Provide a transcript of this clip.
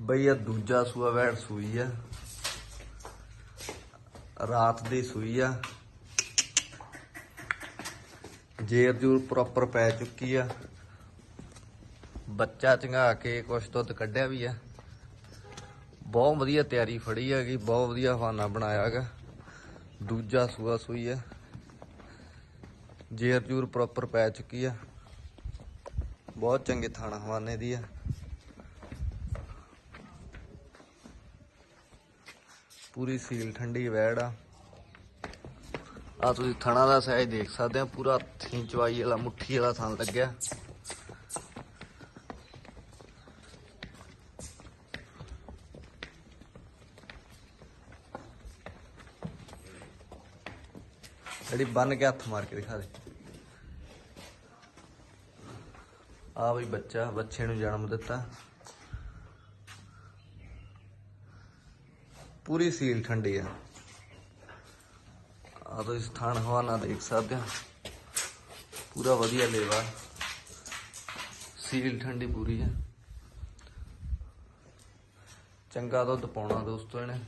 ਬਈ ਇਹ ਦੂਜਾ ਸੂਆ ਵੈੜ ਸੂਈ ਆ। ਰਾਤ ਦੀ ਸੂਈ ਆ। ਜੇਰ ਜੂਰ ਪ੍ਰੋਪਰ ਪੈ ਚੁੱਕੀ ਆ। ਬੱਚਾ ਚੰਗਾ ਕੇ ਕੁਛ ਦੁੱਧ ਕੱਢਿਆ ਵੀ ਆ। ਬਹੁਤ ਵਧੀਆ ਤਿਆਰੀ ਫੜੀ ਹੈਗੀ, ਬਹੁਤ ਵਧੀਆ ਹਵਾਨਾ ਬਣਾਇਆ ਹੈਗਾ। ਦੂਜਾ ਸੂਆ ਸੂਈ ਆ। ਜੇਰ ਜੂਰ ਪ੍ਰੋਪਰ ਪੈ ਚੁੱਕੀ ਆ। ਬਹੁਤ ਚੰਗੇ ਥਾਣਾ ਹਵਾਨੇ ਦੀ ਆ। ਪੂਰੀ ਸੀਲ ਠੰਡੀ ਵੈੜ ਆ। ਆ ਤੁਸੀਂ ਥਣਾ ਦਾ ਸਾਈਜ਼ ਦੇਖ ਸਕਦੇ ਆ, ਪੂਰਾ ਥੀਂ ਚਵਾਈ ਵਾਲਾ, ਮੁੱਠੀ ਵਾਲਾ ਥਣ ਲੱਗਿਆ। ਜਿਹੜੀ ਬੰਨ ਕੇ ਹੱਥ ਮਾਰ ਕੇ ਦਿਖਾ ਦੇ। ਆ ਬਈ ਬੱਚਾ, ਬੱਚੇ ਨੂੰ ਜਨਮ ਦਿੱਤਾ। ਪੂਰੀ ਸੀਲ ਠੰਡੀ ਆ। ਆ ਤੁਸੀਂ ਸਥਾਨ ਹਵਾਨਾ ਦੇਖ ਸਕਦੇ ਆ। ਪੂਰਾ ਵਧੀਆ ਲੇਵਾ। ਸੀਲ ਠੰਡੀ ਪੂਰੀ ਆ। ਚੰਗਾ ਦੁੱਧ ਪਾਉਣਾ ਦੋਸਤੋ ਇਹਨੇ।